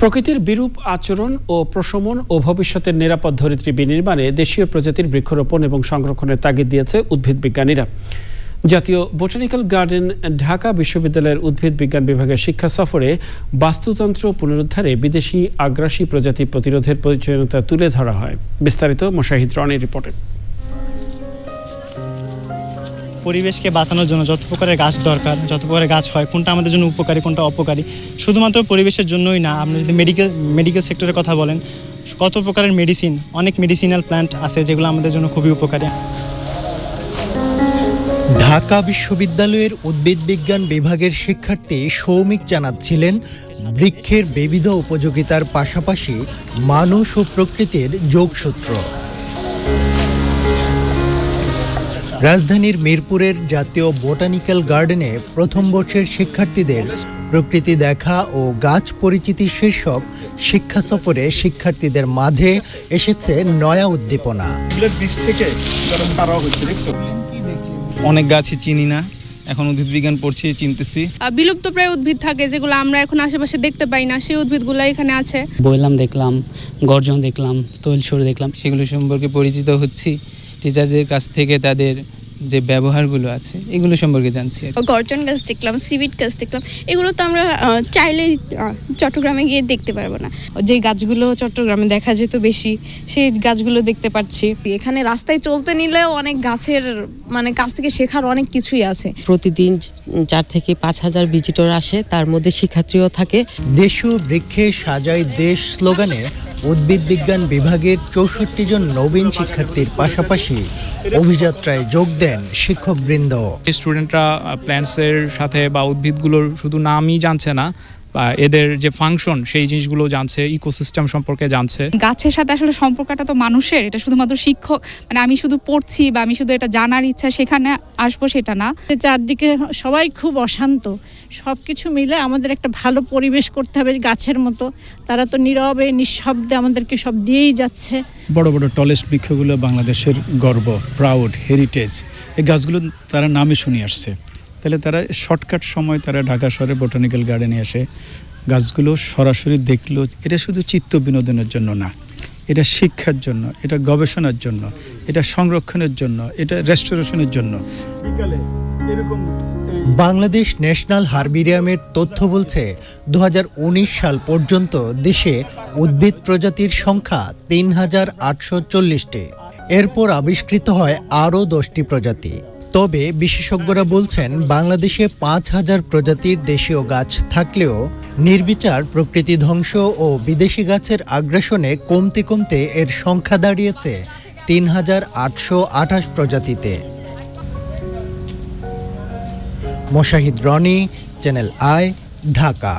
প্রকৃতির বিরূপ আচরণ ও প্রশমন ও ভবিষ্যতের নিরাপদ ধরিত্রী বিনির্মাণে দেশীয় প্রজাতির বৃক্ষরোপণ এবং সংরক্ষণের তাগিদ দিয়েছে উদ্ভিদ বিজ্ঞানীরা। জাতীয় বোটানিক্যাল গার্ডেন ঢাকা বিশ্ববিদ্যালয়ের উদ্ভিদ বিজ্ঞান বিভাগের শিক্ষা সফরে বাস্তুতন্ত্র পুনরুদ্ধারে বিদেশি আগ্রাসী প্রজাতি প্রতিরোধের প্রয়োজনীয়তা তুলে ধরা হয়। বিস্তারিত মোশাহিদ রনের রিপোর্টে। পরিবেশকে বাঁচানোর জন্য যত প্রকারের গাছ দরকার, যত প্রকারের গাছ হয়, কোনটা আমাদের জন্য উপকারী, কোনটা অপকারী, শুধুমাত্র পরিবেশের জন্যই না, আপনি যদি মেডিকেল মেডিকেল সেক্টরের কথা বলেন, কত প্রকারের মেডিসিন অনেক মেডিসিনাল প্ল্যান্ট আছে যেগুলো আমাদের জন্য খুবই উপকারী। ঢাকা বিশ্ববিদ্যালয়ের উদ্ভিদ বিজ্ঞান বিভাগের শিক্ষার্থী সৌমিক জানাচ্ছিলেন, বৃক্ষের বিবিধ উপযোগিতার পাশাপাশি মানুষ ও প্রকৃতির যোগসূত্র। রাজধানীর মিরপুরের জাতীয় বোটানিক্যাল গার্ডেনে প্রথম বর্ষের শিক্ষার্থীদের প্রকৃতি দেখা ও গাছ পরিচিতি শীর্ষক শিক্ষা সফরে শিক্ষার্থীদের মাঝে এসেছে নয়া উদ্দীপনা। অনেক গাছই চিনি না এখন উদ্ভিদ বিজ্ঞান পড়ছি চিনতেছি। বিলুপ্ত প্রায় উদ্ভিদ থাকে যেগুলো আমরা এখন আশেপাশে দেখতে পাই না সেই উদ্ভিদগুলো এখানে আছে। বইলাম দেখলাম গর্জন দেখলাম তৈলসর দেখলাম সেগুলো সম্পর্কে পরিচিত হচ্ছি। টিচারদের কাছ থেকে তাদের যে ব্যবহারগুলো আছে এগুলো সম্পর্কে জানছি গর্জন গাছ দেখলাম সিভিট গাছ দেখলাম এগুলো তো আমরা আহ, চাইলেই চট্টগ্রামে গিয়ে দেখতে পারব না। যে গাছগুলো চট্টগ্রামে দেখা যেত বেশি সেই গাছগুলো দেখতে পাচ্ছি। এখানে রাস্তায় চলতে নিলেও অনেক গাছের মানে কাছ থেকে শেখার অনেক কিছুই আছে। প্রতিদিন চার থেকে পাঁচ হাজার ভিজিটর আসে তার মধ্যে শিক্ষার্থীও থাকে। দেশীয় বৃক্ষে সাজাই দেশ স্লোগানে উদ্ভিদ বিজ্ঞান বিভাগের চৌষট্টি জন নবীন শিক্ষার্থীর পাশাপাশি অভিযাত্রায় যোগ দেন শিক্ষকবৃন্দ। স্টুডেন্টরা প্ল্যান্টসের সাথে বা উদ্ভিদগুলোর শুধু নামই জানছে না এদের যে ফাংশন সেই জিনিসগুলো জানছে ইকোসিস্টেম সম্পর্কে জানছে। গাছের সাথে আসলে সম্পর্কটা তো মানুষের এটা শুধুমাত্র শিক্ষক মানে আমি শুধু পড়ছি বা আমি শুধু এটা জানার ইচ্ছা সেখানে আসব সেটা না। চারদিকে সবাই খুব অশান্ত। সব কিছু মিলে আমাদের একটা ভালো পরিবেশ করতে হবে গাছের মতো। তারা তো নীরবে নিঃশব্দে আমাদেরকে সব দিয়েই যাচ্ছে। বড় বড় টলেস্ট বৃক্ষগুলো বাংলাদেশের গর্ব প্রাউড হেরিটেজ এই গাছগুলো তারা নামে শুনে আসছে। তাহলে তারা শর্টকাট সময় তারা ঢাকা শহরে বোটানিক্যাল গার্ডেনে এসে গাছগুলো সরাসরি দেখল। এটা শুধু চিত্ত বিনোদনের জন্য না এটা শিক্ষার জন্য এটা গবেষণার জন্য এটা সংরক্ষণের জন্য এটা রেস্টোরেশনের জন্য। বিকালে এরকম বাংলাদেশ ন্যাশনাল হারবিরিয়ামের তথ্য বলছে দু হাজার উনিশ সাল পর্যন্ত দেশে উদ্ভিদ প্রজাতির সংখ্যা তিন হাজার আটশো চল্লিশটি। এরপর আবিষ্কৃত হয় আরও দশটি প্রজাতি। তবে বিশেষজ্ঞরা বলছেন, বাংলাদেশে পাঁচ হাজার প্রজাতির দেশীয় গাছ থাকলেও নির্বিচার প্রকৃতি ধ্বংস ও বিদেশি গাছের আগ্রাসনে কমতে কমতে এর সংখ্যা দাঁড়িয়েছে তিন হাজার আটশো আঠাশ প্রজাতিতে। Moshahid Roni, channel I, Dhaka.